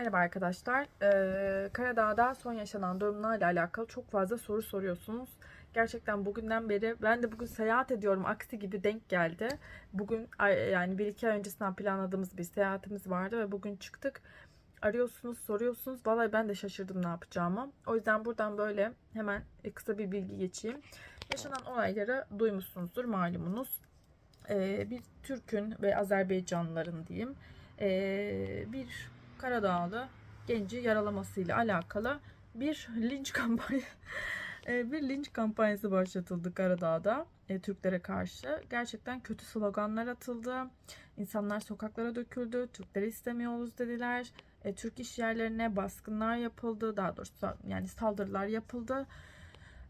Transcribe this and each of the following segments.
Merhaba arkadaşlar. Ee, Karadağ'da son yaşanan durumlarla alakalı çok fazla soru soruyorsunuz. Gerçekten bugünden beri ben de bugün seyahat ediyorum aksi gibi denk geldi. Bugün yani bir iki ay öncesinden planladığımız bir seyahatimiz vardı ve bugün çıktık. Arıyorsunuz, soruyorsunuz. Vallahi ben de şaşırdım ne yapacağımı. O yüzden buradan böyle hemen kısa bir bilgi geçeyim. Yaşanan olayları duymuşsunuzdur malumunuz. Ee, bir Türk'ün ve Azerbaycanlıların diyeyim ee, bir Karadağlı genci yaralamasıyla alakalı bir linç kampanya e, bir linç kampanyası başlatıldı Karadağ'da e, Türklere karşı. Gerçekten kötü sloganlar atıldı. İnsanlar sokaklara döküldü. Türkleri istemiyoruz dediler. E, Türk iş yerlerine baskınlar yapıldı. Daha doğrusu yani saldırılar yapıldı.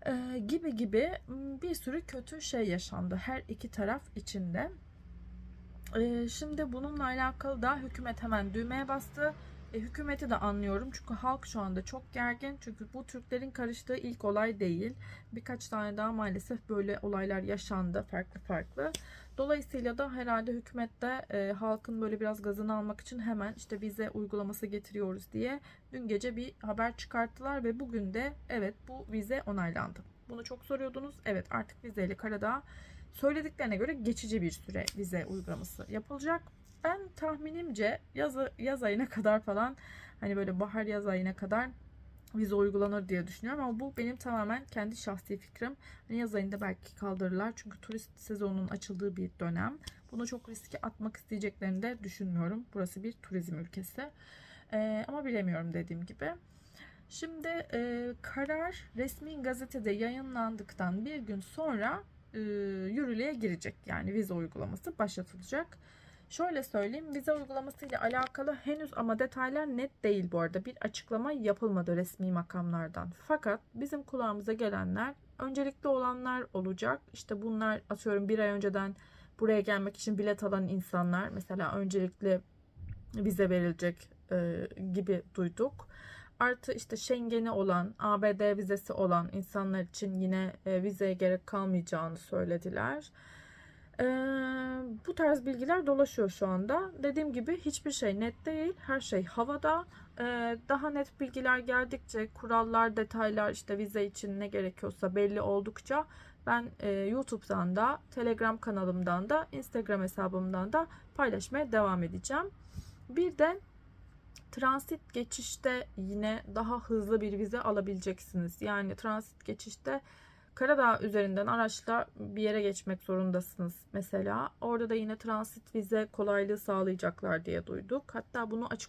E, gibi gibi bir sürü kötü şey yaşandı her iki taraf içinde. E, şimdi bununla alakalı da hükümet hemen düğmeye bastı. E, hükümeti de anlıyorum çünkü halk şu anda çok gergin. Çünkü bu Türklerin karıştığı ilk olay değil. Birkaç tane daha maalesef böyle olaylar yaşandı farklı farklı. Dolayısıyla da herhalde hükümet de e, halkın böyle biraz gazını almak için hemen işte vize uygulaması getiriyoruz diye dün gece bir haber çıkarttılar ve bugün de evet bu vize onaylandı. Bunu çok soruyordunuz. Evet artık vizeyle Karadağ söylediklerine göre geçici bir süre vize uygulaması yapılacak. Ben tahminimce yaz, yaz ayına kadar falan hani böyle bahar yaz ayına kadar vize uygulanır diye düşünüyorum ama bu benim tamamen kendi şahsi fikrim. Hani yaz ayında belki kaldırırlar çünkü turist sezonunun açıldığı bir dönem. Bunu çok riske atmak isteyeceklerini de düşünmüyorum. Burası bir turizm ülkesi. Ee, ama bilemiyorum dediğim gibi. Şimdi e, karar resmi gazetede yayınlandıktan bir gün sonra e, yürürlüğe girecek. Yani vize uygulaması başlatılacak. Şöyle söyleyeyim vize uygulaması ile alakalı henüz ama detaylar net değil bu arada. Bir açıklama yapılmadı resmi makamlardan. Fakat bizim kulağımıza gelenler öncelikli olanlar olacak. İşte bunlar atıyorum bir ay önceden buraya gelmek için bilet alan insanlar mesela öncelikli vize verilecek e, gibi duyduk. Artı işte Schengen'i olan, ABD vizesi olan insanlar için yine e, vizeye gerek kalmayacağını söylediler. Ee, bu tarz bilgiler dolaşıyor şu anda. Dediğim gibi hiçbir şey net değil. Her şey havada. Ee, daha net bilgiler geldikçe, kurallar, detaylar, işte vize için ne gerekiyorsa belli oldukça ben e, YouTube'dan da, Telegram kanalımdan da, Instagram hesabımdan da paylaşmaya devam edeceğim. Bir de transit geçişte yine daha hızlı bir vize alabileceksiniz. Yani transit geçişte Karadağ üzerinden araçla bir yere geçmek zorundasınız mesela. Orada da yine transit vize kolaylığı sağlayacaklar diye duyduk. Hatta bunu açık